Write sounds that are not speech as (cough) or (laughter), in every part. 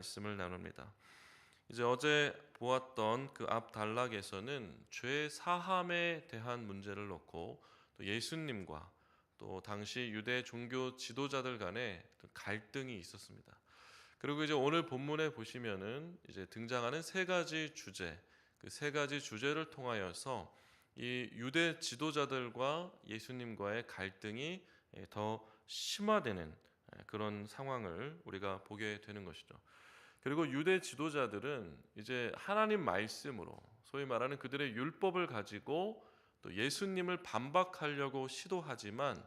말씀을 나눕니다. 이제 어제 보았던 그 앞 단락에서는 죄 사함에 대한 문제를 놓고 또 예수님과 또 당시 유대 종교 지도자들 간의 갈등이 있었습니다. 그리고 이제 오늘 본문에 보시면은 이제 등장하는 세 가지 주제, 그 세 가지 주제를 통하여서 이 유대 지도자들과 예수님과의 갈등이 더 심화되는 그런 상황을 우리가 보게 되는 것이죠. 그리고 유대 지도자들은 이제 하나님 말씀으로 소위 말하는 그들의 율법을 가지고 또 예수님을 반박하려고 시도하지만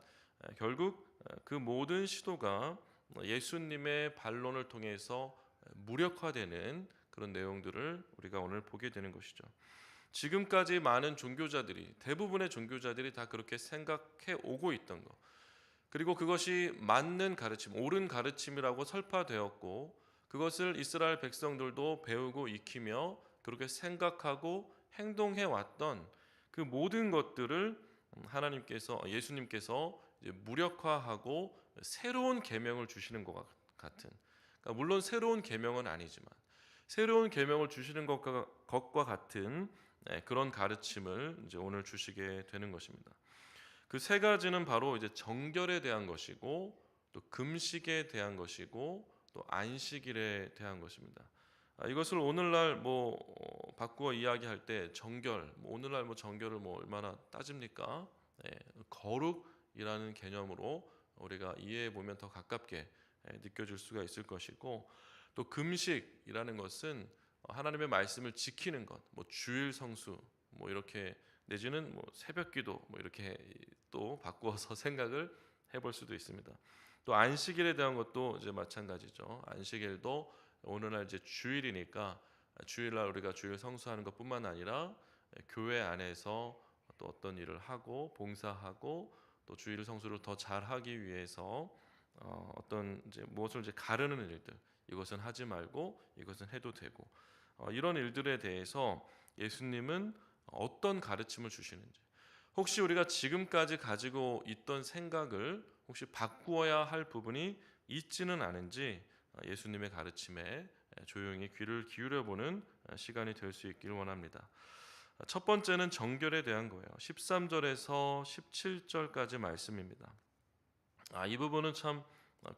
결국 그 모든 시도가 예수님의 반론을 통해서 무력화되는 그런 내용들을 우리가 오늘 보게 되는 것이죠. 지금까지 많은 종교자들이 대부분의 종교자들이 다 그렇게 생각해 오고 있던 것. 그리고 그것이 맞는 가르침, 옳은 가르침이라고 설파되었고 그것을 이스라엘 백성들도 배우고 익히며 그렇게 생각하고 행동해 왔던 그 모든 것들을 하나님께서 예수님께서 무력화하고 새로운 계명을 주시는 것 같은 그러니까 물론 새로운 계명은 아니지만 새로운 계명을 주시는 것과, 것과 같은 네, 그런 가르침을 이제 오늘 주시게 되는 것입니다. 그 세 가지는 바로 이제 정결에 대한 것이고 또 금식에 대한 것이고 또 안식일에 대한 것입니다. 아, 이것을 오늘날 뭐 어, 바꾸어 이야기할 때 정결, 뭐 오늘날 뭐 정결을 뭐 얼마나 따집니까? 네, 거룩이라는 개념으로 우리가 이해해 보면 더 가깝게 예, 느껴질 수가 있을 것이고 또 금식이라는 것은 하나님의 말씀을 지키는 것, 뭐 주일 성수, 뭐 이렇게 내지는 뭐 새벽기도 뭐 이렇게 또 바꾸어서 (laughs) 생각을 해볼 수도 있습니다. 또 안식일에 대한 것도 이제 마찬가지죠. 안식일도 오늘날 이제 주일이니까 주일날 우리가 주일 성수하는 것뿐만 아니라 교회 안에서 또 어떤 일을 하고 봉사하고 또 주일 성수를 더 잘하기 위해서 어, 어떤 이제 무엇을 이제 가르는 일들 이것은 하지 말고 이것은 해도 되고 어, 이런 일들에 대해서 예수님은 어떤 가르침을 주시는지 혹시 우리가 지금까지 가지고 있던 생각을 혹시 바꾸어야 할 부분이 있지는 않은지 예수님의 가르침에 조용히 귀를 기울여 보는 시간이 될 수 있기를 원합니다. 첫 번째는 정결에 대한 거예요. 13절에서 17절까지 말씀입니다. 아, 이 부분은 참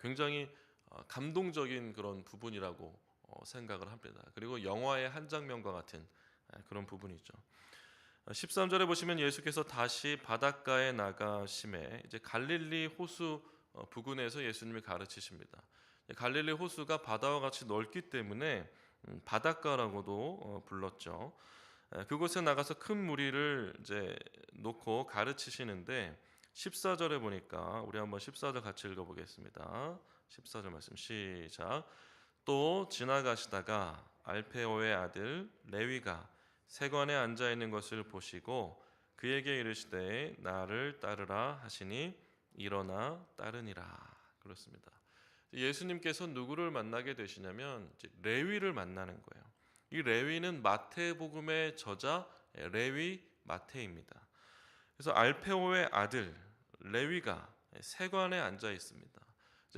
굉장히 감동적인 그런 부분이라고 생각을 합니다. 그리고 영화의 한 장면과 같은 그런 부분이죠. 13절에 보시면 예수께서 다시 바닷가에 나가심에 이제 갈릴리 호수 어, 부근에서 예수님이 가르치십니다. 갈릴리 호수가 바다와 같이 넓기 때문에 음, 바닷가라고도 어, 불렀죠. 그곳에 나가서 큰 무리를 이제 놓고 가르치시는데 14절에 보니까 우리 한번 14절 같이 읽어 보겠습니다. 14절 말씀 시작. 또 지나가시다가 알페오의 아들 레위가 세관에 앉아 있는 것을 보시고 그에게 이르시되 나를 따르라 하시니 일어나 따르니라 그렇습니다. 예수님께서 누구를 만나게 되시냐면 레위를 만나는 거예요. 이 레위는 마태복음의 저자 레위 마태입니다. 그래서 알페오의 아들 레위가 세관에 앉아 있습니다.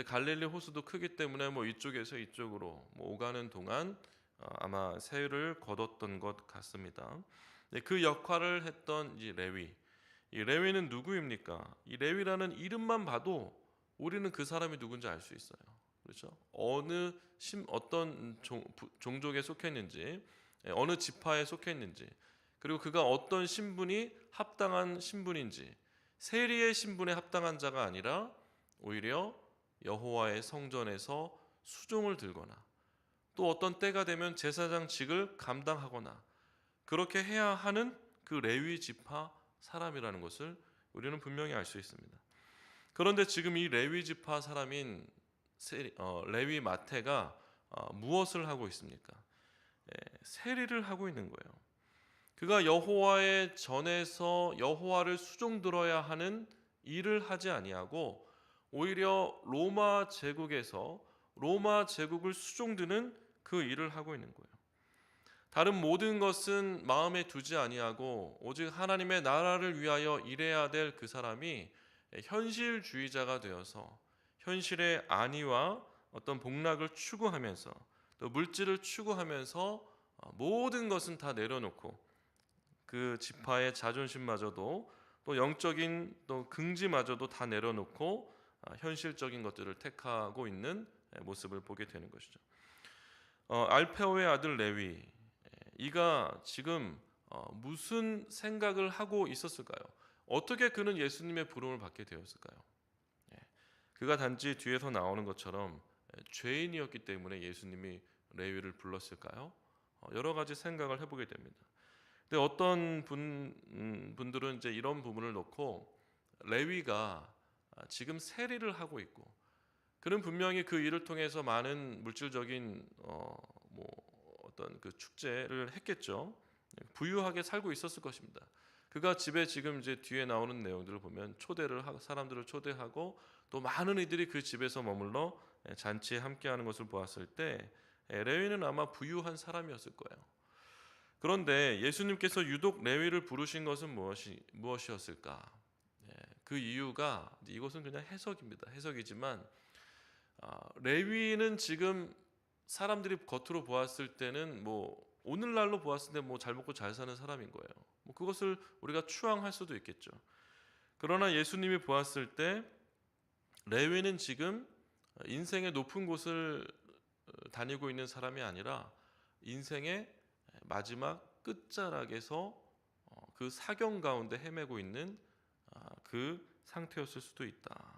갈릴리 호수도 크기 때문에 뭐 이쪽에서 이쪽으로 뭐 오가는 동안 어, 아마 세를 거뒀던 것 같습니다. 그 역할을 했던 이 레위. 이 레위는 누구입니까? 이 레위라는 이름만 봐도 우리는 그 사람이 누군지 알 수 있어요. 그렇죠? 어느 심 어떤 종, 종족에 속했는지, 예, 어느 지파에 속했는지, 그리고 그가 어떤 신분이 합당한 신분인지, 세리의 신분에 합당한 자가 아니라 오히려 여호와의 성전에서 수종을 들거나 또 어떤 때가 되면 제사장직을 감당하거나 그렇게 해야 하는 그 레위 지파 사람이라는 것을 우리는 분명히 알 수 있습니다. 그런데 지금 이 레위 지파 사람인 어, 레위 마태가 어, 무엇을 하고 있습니까? 예, 세리를 하고 있는 거예요. 그가 여호와의 전에서 여호와를 수종 들어야 하는 일을 하지 아니하고 오히려 로마 제국에서 로마 제국을 수종드는 그 일을 하고 있는 거예요. 다른 모든 것은 마음에 두지 아니하고 오직 하나님의 나라를 위하여 일해야 될 그 사람이 현실주의자가 되어서 현실의 안위와 어떤 복락을 추구하면서 또 물질을 추구하면서 어, 모든 것은 다 내려놓고 그 지파의 자존심마저도 또 영적인 또 긍지마저도 다 내려놓고 어, 현실적인 것들을 택하고 있는 예, 모습을 보게 되는 것이죠. 어, 알페오의 아들 레위 예, 이가 지금 어, 무슨 생각을 하고 있었을까요? 어떻게 그는 예수님의 부름을 받게 되었을까요? 예, 그가 단지 뒤에서 나오는 것처럼 예, 죄인이었기 때문에 예수님이 레위를 불렀을까요? 어, 여러 가지 생각을 해보게 됩니다. 근데 어떤 분 음, 분들은 이제 이런 부분을 놓고 레위가 아, 지금 세리를 하고 있고 그는 분명히 그 일을 통해서 많은 물질적인 어, 뭐 어떤 그 축제를 했겠죠. 부유하게 살고 있었을 것입니다. 그가 집에 지금 이제 뒤에 나오는 내용들을 보면 초대를 사람들을 초대하고 또 많은 이들이 그 집에서 머물러 예, 잔치에 함께하는 것을 보았을 때 예, 레위는 아마 부유한 사람이었을 거예요. 그런데 예수님께서 유독 레위를 부르신 것은 무엇이 무엇이었을까? 예, 그 이유가 이것은 그냥 해석입니다. 해석이지만 아, 레위는 지금 사람들이 겉으로 보았을 때는 뭐 오늘날로 보았을 때 뭐 잘 먹고 잘 사는 사람인 거예요. 뭐 그것을 우리가 추앙할 수도 있겠죠. 그러나 예수님이 보았을 때 레위는 지금 인생의 높은 곳을 어, 다니고 있는 사람이 아니라 인생의 마지막 끝자락에서 어, 그 사경 가운데 헤매고 있는 아, 그 상태였을 수도 있다.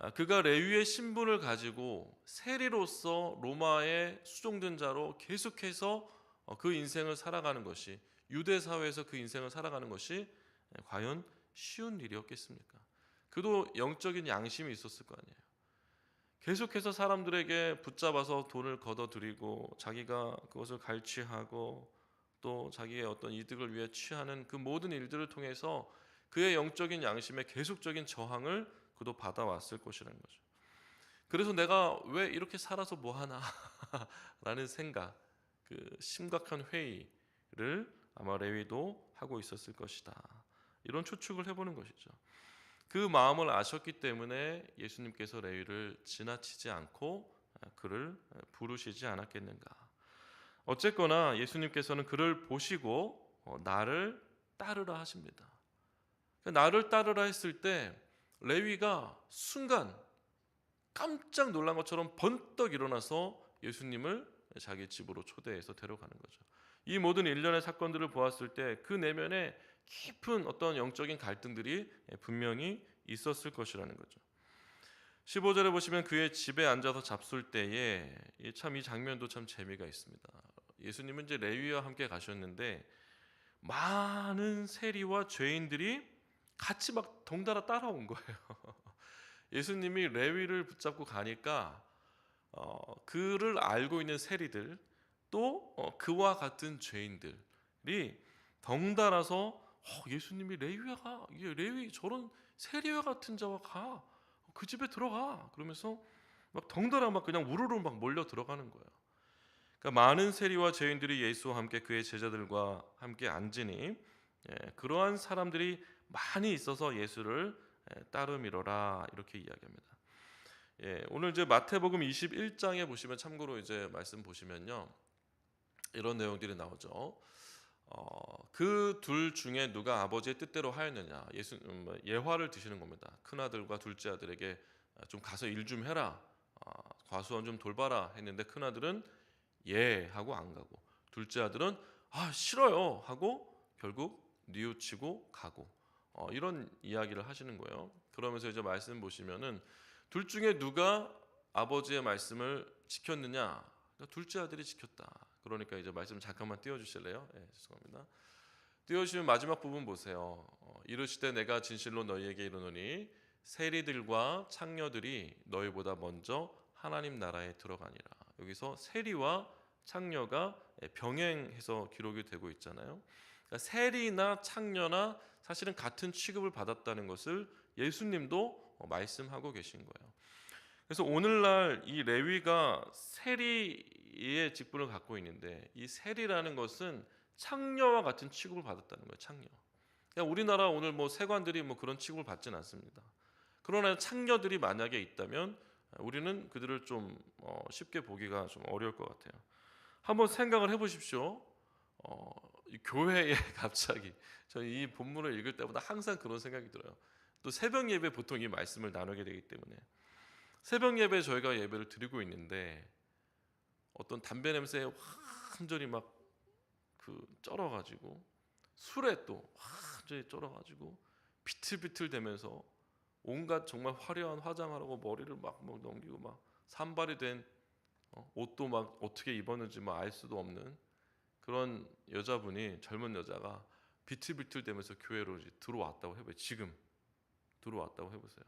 아, 그가 레위의 신분을 가지고 세리로서 로마의 수종된 자로 계속해서 어, 그 인생을 살아가는 것이 유대 사회에서 그 인생을 살아가는 것이 과연 쉬운 일이었겠습니까? 그도 영적인 양심이 있었을 거 아니에요. 계속해서 사람들에게 붙잡아서 돈을 걷어들이고 자기가 그것을 갈취하고 또 자기의 어떤 이득을 위해 취하는 그 모든 일들을 통해서 그의 영적인 양심의 계속적인 저항을 그도 받아왔을 것이라는 거죠. 그래서 내가 왜 이렇게 살아서 뭐 하나라는 (laughs) 생각, 그 심각한 회의를 아마 레위도 하고 있었을 것이다. 이런 추측을 해보는 것이죠. 그 마음을 아셨기 때문에 예수님께서 레위를 지나치지 않고 그를 부르시지 않았겠는가. 어쨌거나 예수님께서는 그를 보시고 어, 나를 따르라 하십니다. 그러니까 나를 따르라 했을 때 레위가 순간 깜짝 놀란 것처럼 번떡 일어나서 예수님을 자기 집으로 초대해서 데려가는 거죠. 이 모든 일련의 사건들을 보았을 때 그 내면에 깊은 어떤 영적인 갈등들이 분명히 있었을 것이라는 거죠. 15절에 보시면 그의 집에 앉아서 잡술 때에 참 이 장면도 참 재미가 있습니다. 예수님은 이제 레위와 함께 가셨는데 많은 세리와 죄인들이 같이 막 덩달아 따라온 거예요. (laughs) 예수님이 레위를 붙잡고 가니까 어, 그를 알고 있는 세리들 또 어, 그와 같은 죄인들이 덩달아서 어, 예수님이 레위가 레위 저런 세리와 같은 자와 가. 그 집에 들어가. 그러면서 막 덩달아 막 그냥 우르르 막 몰려 들어가는 거예요. 그러니까 많은 세리와 죄인들이 예수와 함께 그의 제자들과 함께 앉으니 예, 그러한 사람들이 많이 있어서 예수를 예, 따르미러라 이렇게 이야기합니다. 예, 오늘 이제 마태복음 21장에 보시면 참고로 이제 말씀 보시면요 이런 내용들이 나오죠. 어, 그 둘 중에 누가 아버지의 뜻대로 하였느냐 예수 음, 뭐 예화를 드시는 겁니다. 큰 아들과 둘째 아들에게 좀 가서 일 좀 해라 어, 과수원 좀 돌봐라 했는데 큰 아들은 예 하고 안 가고 둘째 아들은 아 싫어요 하고 결국 뉘우치고 가고 어, 이런 이야기를 하시는 거예요. 그러면서 이제 말씀 보시면은 둘 중에 누가 아버지의 말씀을 지켰느냐? 그러니까 둘째 아들이 지켰다. 그러니까 이제 말씀 잠깐만 띄워주실래요? 예, 죄송합니다. 띄워주시면 마지막 부분 보세요. 어, 이르시되 내가 진실로 너희에게 이르노니 세리들과 창녀들이 너희보다 먼저 하나님 나라에 들어가니라. 여기서 세리와 창녀가 예, 병행해서 기록이 되고 있잖아요. 그러니까 세리나 창녀나 사실은 같은 취급을 받았다는 것을 예수님도 어, 말씀하고 계신 거예요. 그래서 오늘날 이 레위가 세리의 직분을 갖고 있는데 이 세리라는 것은 창녀와 같은 취급을 받았다는 거예요. 창녀. 그냥 우리나라 오늘 뭐 세관들이 뭐 그런 취급을 받지는 않습니다. 그러나 창녀들이 만약에 있다면 우리는 그들을 좀 어, 쉽게 보기가 좀 어려울 것 같아요. 한번 생각을 해보십시오. 어, 이 교회에 (laughs) 갑자기 저는 이 본문을 읽을 때마다 항상 그런 생각이 들어요. 또 새벽 예배 보통 이 말씀을 나누게 되기 때문에 새벽 예배 저희가 예배를 드리고 있는데 어떤 담배 냄새에 완전히 막 그 쩔어가지고 술에 또 완전히 쩔어가지고 비틀비틀 대면서 온갖 정말 화려한 화장하라고 머리를 막, 막 넘기고 막 산발이 된 어, 옷도 막 어떻게 입었는지 막 알 수도 없는 그런 여자분이 젊은 여자가 비틀비틀 대면서 교회로 들어왔다고 해봐요. 지금 들어왔다고 해보세요.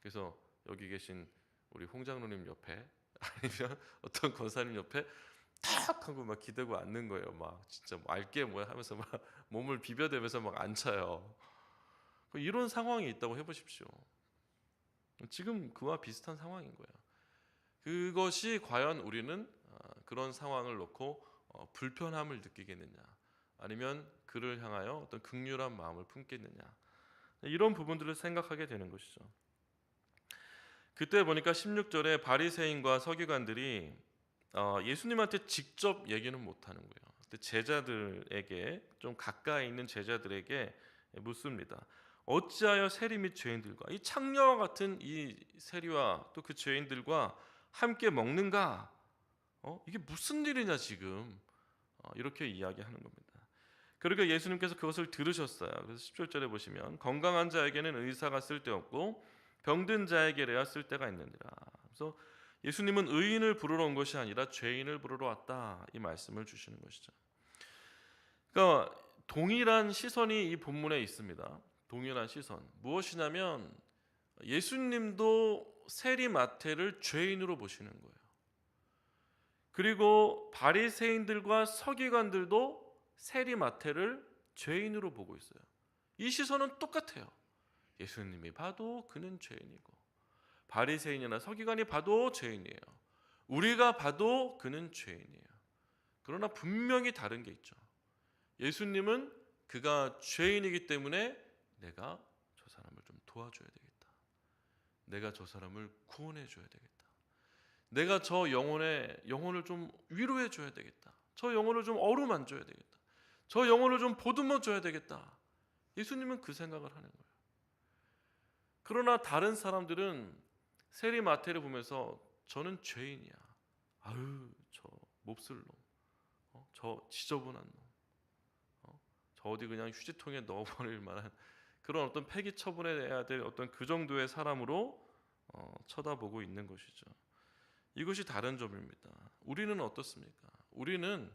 그래서 여기 계신 우리 홍 장로님 옆에 (laughs) 아니면 어떤 권사님 옆에 탁 하고 막 기대고 앉는 거예요. 막 진짜 뭐 알게 뭐야 하면서 막 (laughs) 몸을 비벼대면서 막 앉혀요. 뭐 이런 상황이 있다고 해보십시오. 지금 그와 비슷한 상황인 거예요. 그것이 과연 우리는 어, 그런 상황을 놓고 어, 불편함을 느끼겠느냐, 아니면 그를 향하여 어떤 극률한 마음을 품겠느냐, 이런 부분들을 생각하게 되는 것이죠. 그때 보니까 16절에 바리새인과 서기관들이 어, 예수님한테 직접 얘기는 못 하는 거예요. 근데 제자들에게 좀 가까이 있는 제자들에게 묻습니다. 어찌하여 세리 및 죄인들과 이 창녀와 같은 이 세리와 또 그 죄인들과 함께 먹는가? 어? 이게 무슨 일이냐 지금 어, 이렇게 이야기하는 겁니다. 그러니까 예수님께서 그것을 들으셨어요. 그래서 10절절에 보시면 건강한 자에게는 의사가 쓸데없고 병든 자에게래야 쓸데가 있느니라. 그래서 예수님은 의인을 부르러 온 것이 아니라 죄인을 부르러 왔다 이 말씀을 주시는 것이죠. 그러니까 동일한 시선이 이 본문에 있습니다. 동일한 시선 무엇이냐면 예수님도 세리 마태를 죄인으로 보시는 거예요. 그리고 바리새인들과 서기관들도 세리 마태를 죄인으로 보고 있어요. 이 시선은 똑같아요. 예수님이 봐도 그는 죄인이고 바리새인이나 서기관이 봐도 죄인이에요. 우리가 봐도 그는 죄인이에요. 그러나 분명히 다른 게 있죠. 예수님은 그가 죄인이기 때문에 내가 저 사람을 좀 도와줘야 되겠다. 내가 저 사람을 구원해 줘야 되겠다. 내가 저 영혼의 영혼을 좀 위로해 줘야 되겠다. 저 영혼을 좀 어루만 줘야 되겠다. 저 영혼을 좀 보듬어 줘야 되겠다. 예수님은 그 생각을 하는 거예요. 그러나 다른 사람들은 세리 마태를 보면서 저는 죄인이야. 아유 저 몹쓸 놈, 어? 저 지저분한 놈, 어? 저 어디 그냥 휴지통에 넣어버릴 만한 그런 어떤 폐기 처분해야 될 어떤 그 정도의 사람으로 어, 쳐다보고 있는 것이죠. 이것이 다른 점입니다. 우리는 어떻습니까? 우리는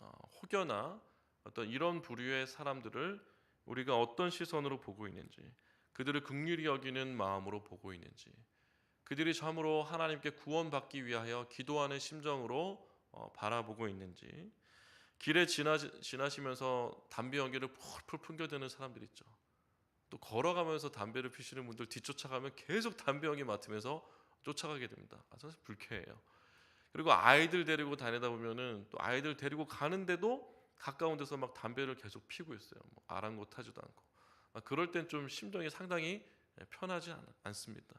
어, 혹여나 어떤 이런 부류의 사람들을 우리가 어떤 시선으로 보고 있는지, 그들을 극률히 여기는 마음으로 보고 있는지, 그들이 참으로 하나님께 구원받기 위하여 기도하는 심정으로 어, 바라보고 있는지, 길에 지나, 지나시면서 담배 연기를 풀풀 풍겨대는 사람들 있죠. 또 걸어가면서 담배를 피시는 분들 뒤쫓아가면 계속 담배 연기 맡으면서 쫓아가게 됩니다. 아, 사실 불쾌해요. 그리고 아이들 데리고 다니다 보면은 또 아이들 데리고 가는데도 가까운 데서 막 담배를 계속 피고 있어요. 뭐 아랑곳하지도 않고. 아, 그럴 땐 좀 심정이 상당히 편하지 않, 않습니다.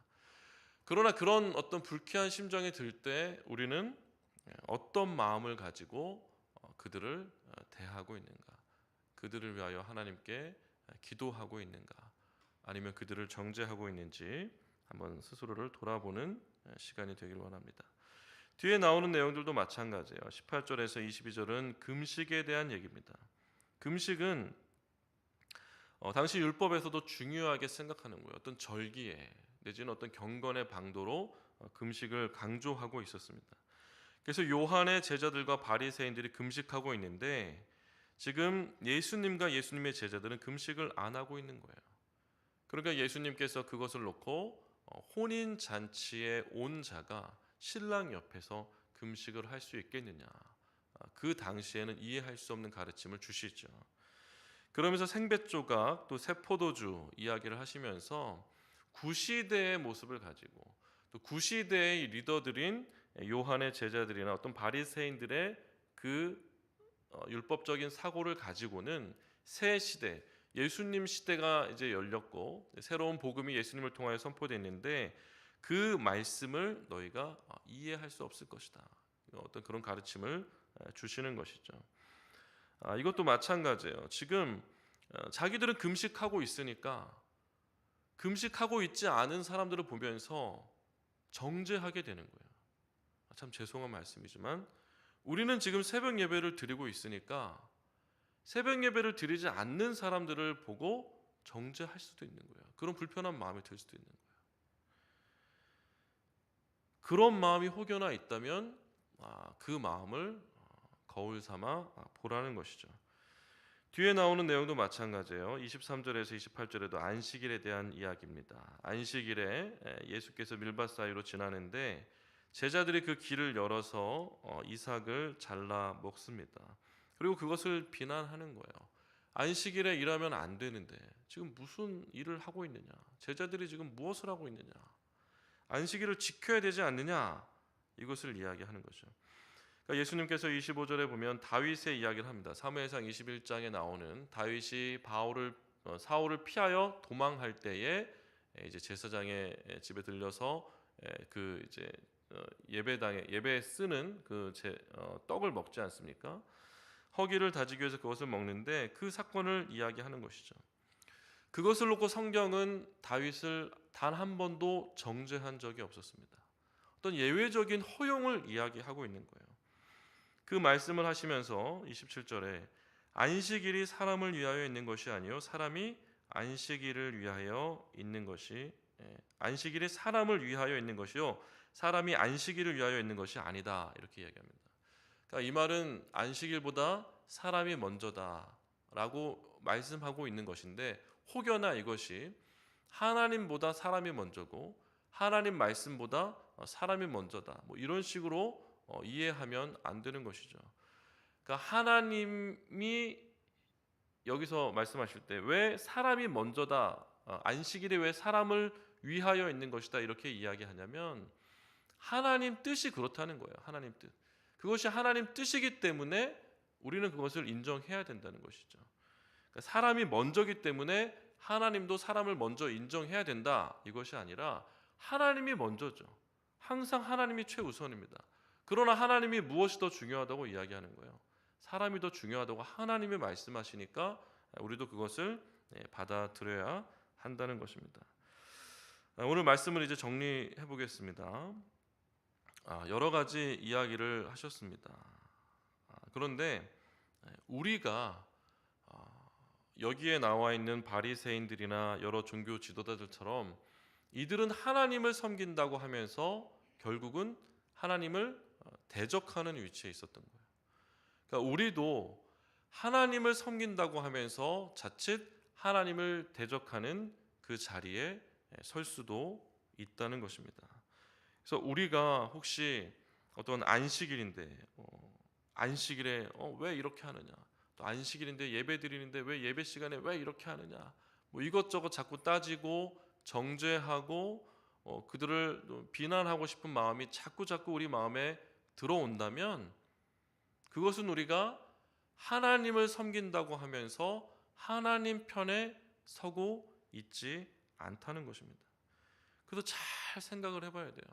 그러나 그런 어떤 불쾌한 심정이 들 때 우리는 어떤 마음을 가지고 어, 그들을 어, 대하고 있는가? 그들을 위하여 하나님께 기도하고 있는가? 아니면 그들을 정죄하고 있는지 한번 스스로를 돌아보는 시간이 되길 원합니다. 뒤에 나오는 내용들도 마찬가지예요. 18절에서 22절은 금식에 대한 얘기입니다. 금식은 어, 당시 율법에서도 중요하게 생각하는 거예요. 어떤 절기에 내지는 어떤 경건의 방도로 어, 금식을 강조하고 있었습니다. 그래서 요한의 제자들과 바리새인들이 금식하고 있는데 지금 예수님과 예수님의 제자들은 금식을 안 하고 있는 거예요. 그러니까 예수님께서 그것을 놓고 어, 혼인 잔치에 온 자가 신랑 옆에서 금식을 할 수 있겠느냐? 아, 그 당시에는 이해할 수 없는 가르침을 주시죠. 그러면서 생배 조각 또 세포도주 이야기를 하시면서 구시대의 모습을 가지고 또 구시대의 리더들인 요한의 제자들이나 어떤 바리새인들의 그 어, 율법적인 사고를 가지고는 새 시대 예수님 시대가 이제 열렸고 새로운 복음이 예수님을 통하여 선포됐는데 그 말씀을 너희가 어, 이해할 수 없을 것이다. 어떤 그런 가르침을 에, 주시는 것이죠. 아, 이것도 마찬가지예요. 지금 어, 자기들은 금식하고 있으니까 금식하고 있지 않은 사람들을 보면서 정죄하게 되는 거예요. 아, 참 죄송한 말씀이지만 우리는 지금 새벽 예배를 드리고 있으니까 새벽 예배를 드리지 않는 사람들을 보고 정죄할 수도 있는 거예요. 그런 불편한 마음이 들 수도 있는 거예요. 그런 마음이 혹여나 있다면 아, 그 마음을 어, 거울 삼아 아, 보라는 것이죠. 뒤에 나오는 내용도 마찬가지예요. 23절에서 28절에도 안식일에 대한 이야기입니다. 안식일에 예수께서 밀밭 사이로 지나는데 제자들이 그 길을 열어서 어, 이삭을 잘라 먹습니다. 그리고 그것을 비난하는 거예요. 안식일에 일하면 안 되는데 지금 무슨 일을 하고 있느냐? 제자들이 지금 무엇을 하고 있느냐? 안식일을 지켜야 되지 않느냐? 이것을 이야기하는 거죠. 그러니까 예수님께서 25절에 보면 다윗의 이야기를 합니다. 사무엘상 21장에 나오는 다윗이 바울을 어, 사울을 피하여 도망할 때에 이제 제사장의 집에 들려서 그 이제 어, 예배당에 예배 쓰는 그 제, 어, 떡을 먹지 않습니까? 허기를 다지기 위해서 그것을 먹는데 그 사건을 이야기하는 것이죠. 그것을 놓고 성경은 다윗을 단 한 번도 정죄한 적이 없었습니다. 어떤 예외적인 허용을 이야기하고 있는 거예요. 그 말씀을 하시면서 27절에 안식일이 사람을 위하여 있는 것이 아니요 사람이 안식일을 위하여 있는 것이 예, 안식일이 사람을 위하여 있는 것이요 사람이 안식일을 위하여 있는 것이 아니다 이렇게 이야기합니다. 그러니까 이 말은 안식일보다 사람이 먼저다라고 말씀하고 있는 것인데 혹여나 이것이 하나님보다 사람이 먼저고 하나님 말씀보다 사람이 먼저다. 뭐 이런 식으로 어, 이해하면 안 되는 것이죠. 그러니까 하나님이 여기서 말씀하실 때 왜 사람이 먼저다. 어, 안식일에 왜 사람을 위하여 있는 것이다 이렇게 이야기하냐면 하나님 뜻이 그렇다는 거예요. 하나님 뜻. 그것이 하나님 뜻이기 때문에 우리는 그것을 인정해야 된다는 것이죠. 그러니까 사람이 먼저기 때문에 하나님도 사람을 먼저 인정해야 된다. 이것이 아니라 하나님이 먼저죠. 항상 하나님이 최우선입니다. 그러나 하나님이 무엇이 더 중요하다고 이야기하는 거예요. 사람이 더 중요하다고 하나님이 말씀하시니까 우리도 그것을 예, 받아들여야 한다는 것입니다. 아, 오늘 말씀을 이제 정리해 보겠습니다. 아, 여러 가지 이야기를 하셨습니다. 아, 그런데 우리가 여기에 나와 있는 바리새인들이나 여러 종교 지도자들처럼 이들은 하나님을 섬긴다고 하면서 결국은 하나님을 어, 대적하는 위치에 있었던 거예요. 그러니까 우리도 하나님을 섬긴다고 하면서 자칫 하나님을 대적하는 그 자리에 설 수도 있다는 것입니다. 그래서 우리가 혹시 어떤 안식일인데 어, 안식일에 어, 왜 이렇게 하느냐? 또 안식일인데 예배 드리는데 왜 예배 시간에 왜 이렇게 하느냐? 뭐 이것저것 자꾸 따지고 정죄하고 어, 그들을 비난하고 싶은 마음이 자꾸 자꾸 우리 마음에 들어온다면 그것은 우리가 하나님을 섬긴다고 하면서 하나님 편에 서고 있지 않다는 것입니다. 그래서 잘 생각을 해봐야 돼요.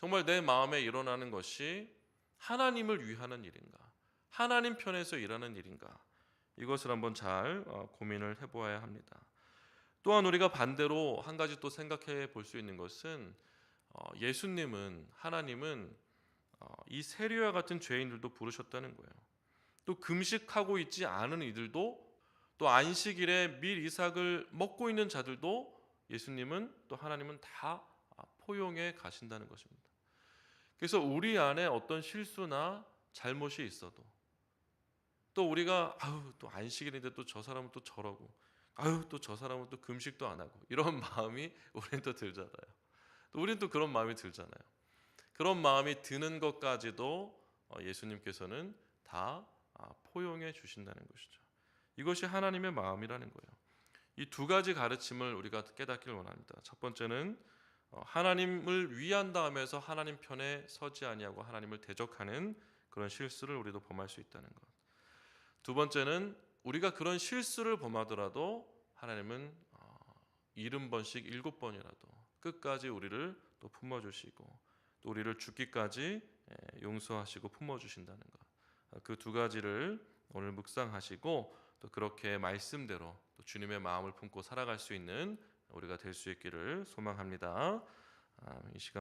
정말 내 마음에 일어나는 것이 하나님을 위하는 일인가? 하나님 편에서 일하는 일인가? 이것을 한번 잘 어, 고민을 해보아야 합니다. 또한 우리가 반대로 한 가지 또 생각해 볼 수 있는 것은 어, 예수님은 하나님은 어, 이 세리와 같은 죄인들도 부르셨다는 거예요. 또 금식하고 있지 않은 이들도 또 안식일에 밀 이삭을 먹고 있는 자들도 예수님은 또 하나님은 다 포용해 가신다는 것입니다. 그래서 우리 안에 어떤 실수나 잘못이 있어도 또 우리가 아유 또 안식일인데 또 저 사람은 또 저러고 아유 또 저 사람은 또 금식도 안 하고 이런 (laughs) 마음이 우리는 또 들잖아요. 또 우리는 또 그런 마음이 들잖아요. 그런 마음이 드는 것까지도 어, 예수님께서는 다 아, 포용해 주신다는 것이죠. 이것이 하나님의 마음이라는 거예요. 이 두 가지 가르침을 우리가 깨닫기를 원합니다. 첫 번째는 어, 어, 하나님을 위한다 하면서 하나님 편에 서지 아니하고 하나님을 대적하는 그런 실수를 우리도 범할 수 있다는 것. 두 번째는 우리가 그런 실수를 범하더라도 하나님은 어, 일흔 번씩 일곱 번이라도 끝까지 우리를 또 품어주시고 또 우리를 죽기까지 예, 용서하시고 품어주신다는 것. 어, 그두 가지를 오늘 묵상하시고 또 그렇게 말씀대로 또 주님의 마음을 품고 살아갈 수 있는 우리가 될 수 있기를 소망합니다. 아, 이 시간.